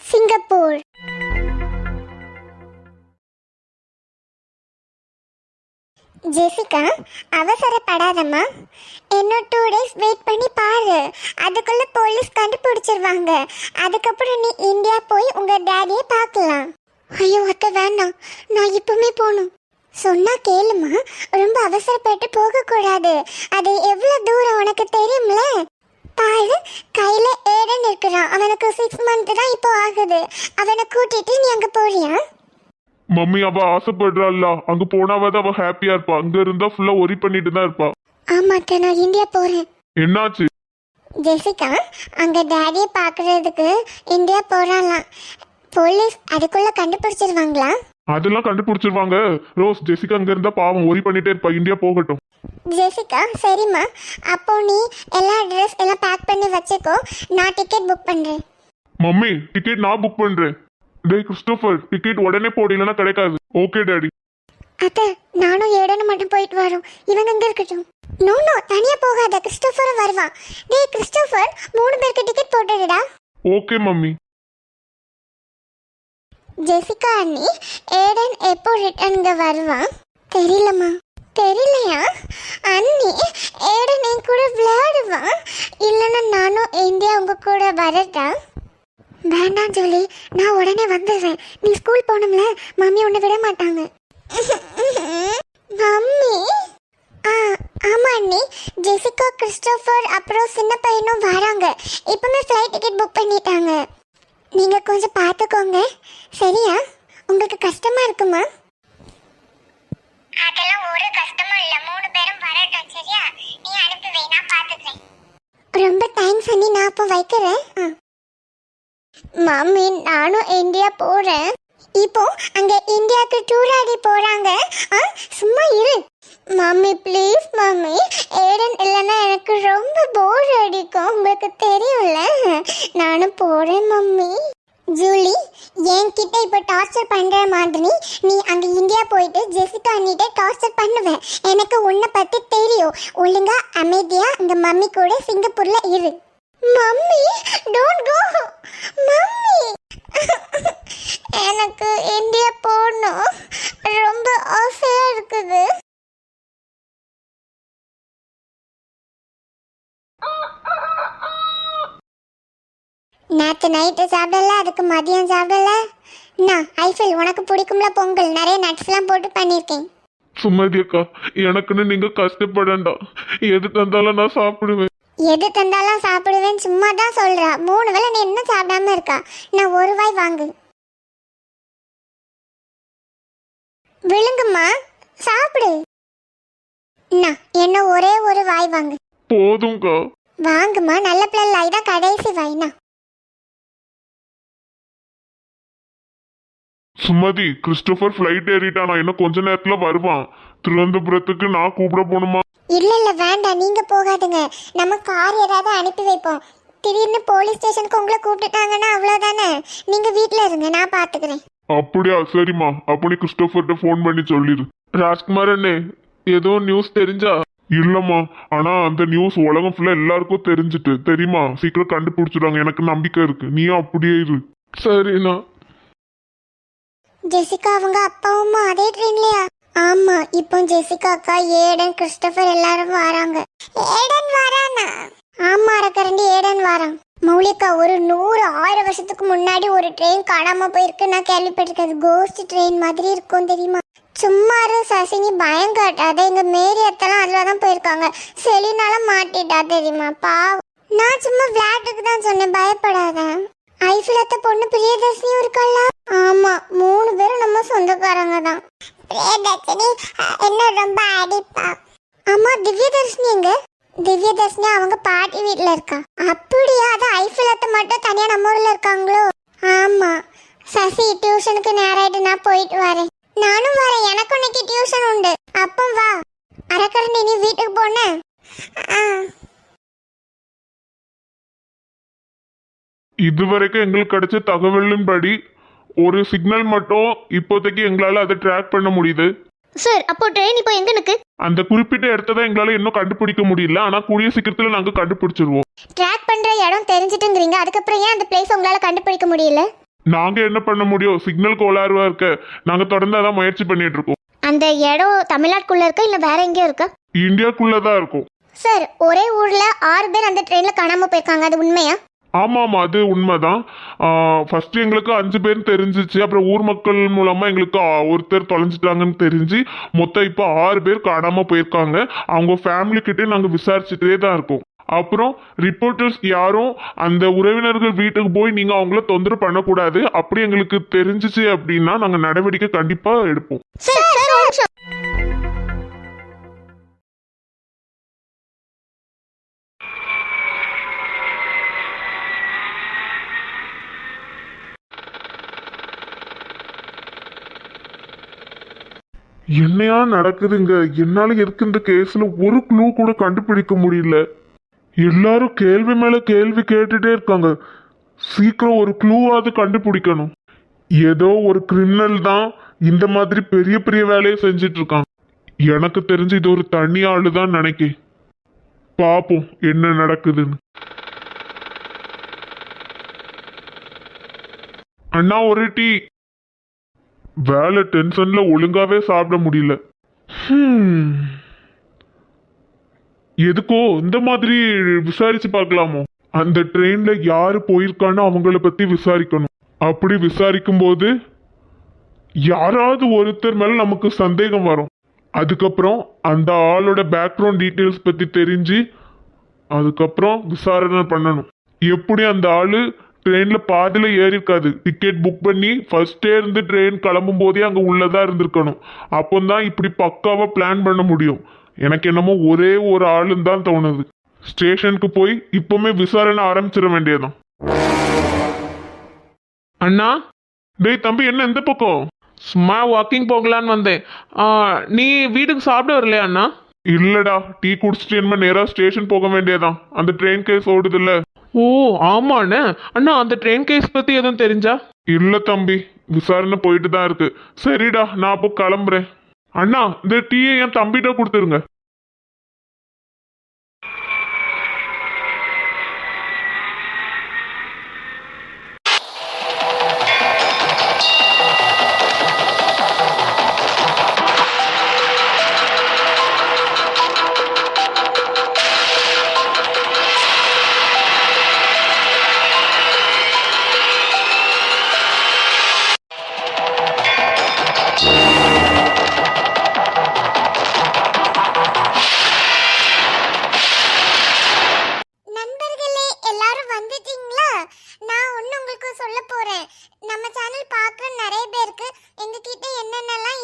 Singapore. Jessica அவசரப்படாதம்மா. இன்னும் two days wait பண்ணி பாரு. அதுக்குள்ள போலீஸ் கண்டுபிடிச்சிருவாங்க. அதுக்கப்புறம் நீ இந்தியா போய் உங்க டேடியை பார்க்கலாம். ஐயோ அத்தை வேண்டாம். நான் இப்பவுமே போகணும். சொன்னா கேளுமா ரொம்ப அவசரப்பட்டு போகக்கூடாது. அது எவ்வளவு தூரம் உனக்கு தெரியும்ல? பாரு கையில ஏடன் இருக்கிறான் அவனுக்கு சிக்ஸ் மந்த் தான் இப்போ ஆகுது. அவனை கூட்டிட்டு நீ அங்க போறியா? மம்மி அவ ஆசைப்படுறாள்ல. அங்க போனாவது அவ ஹாப்பியா இருப்பா. அங்க இருந்தா ஃபுல்லா ஒரி பண்ணிட்டு தான் இருப்பா. ஆமா அத்தை, நான் இந்தியா போறேன். என்னாச்சு? ஜெசிகா அங்க டேடியை பார்க்கறதுக்கு இந்தியா போறாளாம். போலீஸ் அதுக்குள்ள கண்டுபிடிச்சிருவாங்களா? அதெல்லாம் கண்டுபிடிச்சிருவாங்க. ரோஸ் ஜெசிகா அங்க இருந்தா பாவம் ஒரி பண்ணிட்டே இருப்பா. இந்தியா போகட்டும். ஜெசிகா சரிம்மா. அப்போ நீ எல்லா ட்ரெஸ் எல்லாம் பேக் பண்ணி வச்சுக்கோ. நான் டிக்கெட் புக் பண்றேன். மம்மி டிக்கெட் நான் புக் பண்றேன். டேய் கிறிஸ்டோபர் டிக்கெட் உடனே போடு இல்லைன்னா கிடைக்காது. ஓகே டாடி அத்தை நானும் ஏடனும் மட்டும் போயிட்டு வரோம். இவங்க எங்க இருக்கட்டும். நோ நோ தனியா போகாத. கிறிஸ்டோஃபரும் வருவான். டேய் கிறிஸ்டோஃபர் மூணு பேருக்கு டிக்கெட் போட்டுடுடா. Okay mummy. ஜெசிகா அண்ணி ஏடன் எப்போ ரிட்டர்னுங்க வருவான்? தெரியலம்மா. தெரியலையா? அண்ணி ஏடன் கூட விளையாடுவான் இல்லைன்னா நானும் இந்தியா உங்க கூட வரட்டா? வேண்டாம் ஜோலி நான் உடனே வந்துடுறேன். நீ ஸ்கூல் போகணும்ல? மம்மி உன்னை விட மாட்டாங்க. மம்மி? ஆ ஆமா அண்ணி. ஜெசிகா கிறிஸ்டோஃபர் அப்புறம் சின்ன பையனும் வராங்க. இப்போமே ஃப்ளைட் டிக்கெட் புக் பண்ணிட்டாங்க. நீங்கள் கொஞ்சம் பார்த்துக்கோங்க. சரியா? உங்களுக்கு கஷ்டமாக இருக்குமா? அதெல்லாம் ஒரு கஷ்டமும் இல்ல. மூணு பேரும் வரட்டும் சரியா? நீ அனுப்பி வை நான் பாத்துக்கிறேன். ரொம்ப தேங்க்ஸ் அண்ணி. நான் அப்போ வைக்கிறேன். ஆ. மம்மி நானும் இந்தியா போறேன். இப்போ அங்க இந்தியாவுக்கு டூர் ஆடி போறாங்க. ஆ, சும்மா இரு. Mummy please mummy. ஏடன் இல்லைன்னா எனக்கு ரொம்ப போர் அடிக்கும். உங்களுக்கு தெரியும்ல. நானும் போறேன் மம்மி. ஜூலி என்கிட்ட இப்போ டார்ச்சர் பண்ணுற மாதிரி நீ அங்கே இந்தியா போயிட்டு ஜெசிகா அண்ணிட்ட டார்ச்சர் பண்ணுவேன் எனக்கு உன்னை பற்றி தெரியும். ஒழுங்கா அமைதியாக அங்க மம்மி கூட சிங்கப்பூரில் இரு. Mummy don't go mummy. எனக்கு இந்தியா போன ரொம்ப ஆசையா இருக்குது நேற்று நைட்டு சாப்பிடல அதுக்கு மதியம் சாப்பிடல. நான் ஐஃபில் உனக்கு பிடிக்கும்ல பொங்கல்? நிறைய நட்ஸ்லாம் போட்டு பண்ணியிருக்கேன். சுமதி அக்கா எனக்குன்னு நீங்க கஷ்டப்படண்டா. எது தந்தாலும் நான் சாப்பிடுவேன். எது தந்தாலும் சாப்பிடுவேன்னு சும்மா தான் சொல்றா. மூணு வேளை நீ இன்னும் சாப்பிடாம இருக்கா? நான் ஒரு வாய் வாங்கு. விழுங்குமா சாப்பிடு. நான் என்ன ஒரே ஒரு வாய் வாங்கு. போதும்க்கா. வாங்குமா நல்ல பிள்ளை இதான் கடைசி வாய்னா சுமதி கிறிஸ்டோபர் ஃப்ளைட் ஏறிட்டான் நான் இன்னும் கொஞ்ச நேரத்துல வருவான். திருவனந்தபுரத்துக்கு நான் கூப்பிட போகணுமா? இல்ல இல்ல வேண்டாம். நீங்க போகாதுங்க. நம்ம கார் ஏதாவது அனுப்பி வைப்போம். திடீர்னு போலீஸ் ஸ்டேஷனுக்கு உங்களை கூப்பிட்டுட்டாங்கன்னா அவ்வளோதானே நீங்க வீட்டில் இருங்க நான் பார்த்துக்கிறேன் அப்படியா சரிம்மா. அப்ப நீ கிறிஸ்டோபர்ட்ட ஃபோன் பண்ணி சொல்லிடு ராஜ்குமார் அண்ணே ஏதோ நியூஸ் தெரிஞ்சா? இல்லம்மா. ஆனா அந்த நியூஸ் உலகம் ஃபுல்லா எல்லாருக்கும் தெரிஞ்சுட்டு. தெரியுமா? சீக்கிரம் கண்டுபிடிச்சிடுவாங்க. எனக்கு நம்பிக்கை இருக்கு. நீயும் அப்படியே இரு. சரிண்ணா. ஜெசிகா அவங்க அப்பாவும் அதே ட்ரெயின்லயா? ஆமா இப்போ ஜெசிகா அக்கா ஏடன் கிறிஸ்டபர் எல்லாரும் வராங்க. ஏடன் வரானா? ஆமா அரக்கரண்டி ஏடன் வரான். மௌலிகா ஒரு நூறு ஆயிரம் வருஷத்துக்கு முன்னாடி ஒரு ட்ரெயின் காணாம போயிருக்கு. நான் கேள்விப்பட்டிருக்கேன் கோஸ்ட் ட்ரெயின் மாதிரி இருக்கும் தெரியுமா? சும்மா சசினி பயம் காட்டாத எங்க மேரி அத்தெல்லாம் அதுல தான் போயிருக்காங்க. செலினால மாட்டிட்டா தெரியுமா? பாவம். நான் சும்மா விளையாட்டுக்கு தான் சொன்னேன் பயப்படாத. ஐஃபில் அத்த பொண்ணு பிரியதர்ஷினி இருக்கல்ல ஆமா மூணு பேரும் நம்ம தான் பிரியதர்ஷினி என்ன ரொம்ப அடிப்பா. அம்மா திவ்யதர்ஷினி எங்க? திவ்யதர்ஷினி அவங்க பாட்டி வீட்ல இருக்கா. அப்படியா அது ஐஃபில் மட்டும் தனியா நம்ம ஊர்ல இருக்காங்களோ? ஆமா. சசி டியூஷனுக்கு நேராயிட்டு நான் போயிட்டு வரேன். நானும் வரேன். எனக்கு இன்னைக்கு டியூஷன் உண்டு. அப்போ வா. அரக்கரண்டி நீ வீட்டுக்கு போன? ஆ. இதுவரைக்கும் எங்களுக்கு கிடைச்ச தகவலின்படி ஒரு சிக்னல் மட்டும் இப்போதைக்கு எங்களால அதை ட்ராக் பண்ண முடியுது. சார் அப்போ ட்ரெயின் இப்போ எங்க நிற்கு அந்த குறிப்பிட்ட இடத்த தான் எங்களால இன்னும் கண்டுபிடிக்க முடியல. ஆனா கூடிய சீக்கிரத்துல நாங்க கண்டுபிடிச்சிருவோம். ட்ராக் பண்ற இடம் தெரிஞ்சிட்டுங்கிறீங்க. அதுக்கப்புறம் ஏன் அந்த பிளேஸ் உங்களால கண்டுபிடிக்க முடியல? நாங்க என்ன பண்ண முடியும்? சிக்னல் கோளாறுவா இருக்க. நாங்க தொடர்ந்து அதான் முயற்சி பண்ணிட்டு இருக்கோம். அந்த இடம் தமிழ்நாட்டுக்குள்ள இருக்கா? இல்லை வேற எங்கேயும் இருக்கா? இந்தியாக்குள்ளதான் இருக்கும். சார் ஒரே ஊர்ல ஆறு பேர் அந்த ட்ரெயின்ல காணாம போயிருக்காங்க. அது உண்மையா? ஆமாம் அது உண்மைதான். ஃபர்ஸ்ட் எங்களுக்கு அஞ்சு பேர் தெரிஞ்சிச்சு. அப்புறம் ஊர் மக்கள் மூலமாக எங்களுக்கு ஒருத்தர் தொலைஞ்சிட்டாங்கன்னு தெரிஞ்சு மொத்தம் இப்போ ஆறு பேர் காணாமல் போயிருக்காங்க. அவங்க ஃபேமிலிக்கிட்டே நாங்கள் விசாரிச்சுட்டே தான் இருக்கோம். அப்புறம் ரிப்போர்ட்டர்ஸ் யாரும் அந்த உறவினர்கள் வீட்டுக்கு போய் நீங்கள் அவங்கள தொந்தரவு பண்ணக்கூடாது. அப்படி எங்களுக்கு தெரிஞ்சிச்சு அப்படின்னா நாங்கள் நடவடிக்கை கண்டிப்பாக எடுப்போம். என்னையா நடக்குதுங்க? என்னால எதுக்கு இந்த கேஸ்ல ஒரு க்ளூ கூட கண்டுபிடிக்க முடியல. எல்லாரும் கேள்வி மேல கேள்வி கேட்டுட்டே இருக்காங்க. சீக்கிரம் ஒரு க்ளூவாவது கண்டுபிடிக்கணும். ஏதோ ஒரு கிரிமினல் தான் இந்த மாதிரி பெரிய பெரிய வேலையை செஞ்சிட்டு இருக்கான் எனக்கு தெரிஞ்சு இது ஒரு தனி ஆளு தான் நினைக்கேன். பாப்போம் என்ன நடக்குதுன்னு. அண்ணா ஒரு டீ. வேலை டென்ஷன்ல ஒழுங்காவே சாப்பிட முடியல. எதுக்கோ இந்த மாதிரி விசாரிச்சு பார்க்கலாமோ? அந்த ட்ரெயின்ல யாரு போயிருக்கான்னு அவங்கள பத்தி விசாரிக்கணும். அப்படி விசாரிக்கும் போது யாராவது ஒருத்தர் மேல நமக்கு சந்தேகம் வரும். அதுக்கப்புறம் அந்த ஆளோட பேக்ரவுண்ட் டீட்டெயில்ஸ் பத்தி தெரிஞ்சு அதுக்கப்புறம் விசாரணை பண்ணணும். எப்படி அந்த ஆளு ட்ரெயின்ல பாதியில ஏறி இருக்காது டிக்கெட் புக் பண்ணி ஃபர்ஸ்டே இருந்து ட்ரெயின் கிளம்பும் போதே அங்க உள்ளதா இருந்திருக்கணும். அப்போதான் இப்படி பக்காவா பிளான் பண்ண முடியும். எனக்கு என்னமோ ஒரே ஒரு ஆளுன்னு தான் தோணுது. ஸ்டேஷனுக்கு போய் இப்பவுமே விசாரணை ஆரம்பிச்சிட வேண்டியதான் அண்ணா டேய் தம்பி என்ன எந்த பக்கம்? சும்மா வாக்கிங் போகலான்னு வந்தேன். நீ வீட்டுக்கு சாப்பிட வரலையா அண்ணா? இல்லடா டீ குடிச்சிட்டு என்ன நேரா ஸ்டேஷன் போக வேண்டியதான் அந்த ட்ரெயின் கேஸ் ஓடுதுல்ல. ஓ ஆமாண்ணே. அண்ணா அந்த ட்ரெயின் கேஸ் பத்தி எதுவும் தெரிஞ்சா? இல்ல தம்பி விசாரணை போயிட்டு தான் இருக்கு. சரிடா நான் அப்போ கிளம்புறேன். அண்ணா இந்த டீயை என் தம்பிகிட்ட கொடுத்துருங்க. என்னென்னலாம்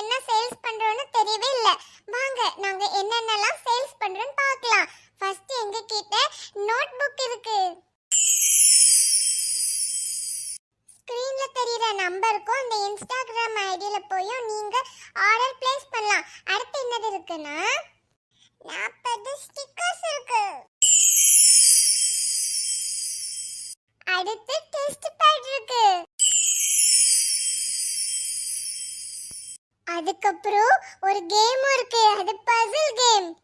என்ன சேல்ஸ் பண்றோம்னு தெரியவே இல்லை. வாங்க என்னென்னலாம் சேல்ஸ் பார்க்கலாம். ஃபர்ஸ்ட் எங்க கிட்ட நோட் புக் இருக்கு. ஸ்க்ரீன்ல தெரியுற நம்பருக்கும் அந்த இன்ஸ்டாகிராம் ஐடியில போயும் நீங்க ஆர்டர் பிளேஸ் பண்ணலாம். அடுத்து என்னது இருக்குன்னா நாற்பது ஸ்டிக்கர்ஸ் இருக்கு. அடுத்து டெஸ்ட் பேட் இருக்கு. அதுக்கப்புறம் ஒரு கேம் இருக்கு. அது பசில் கேம்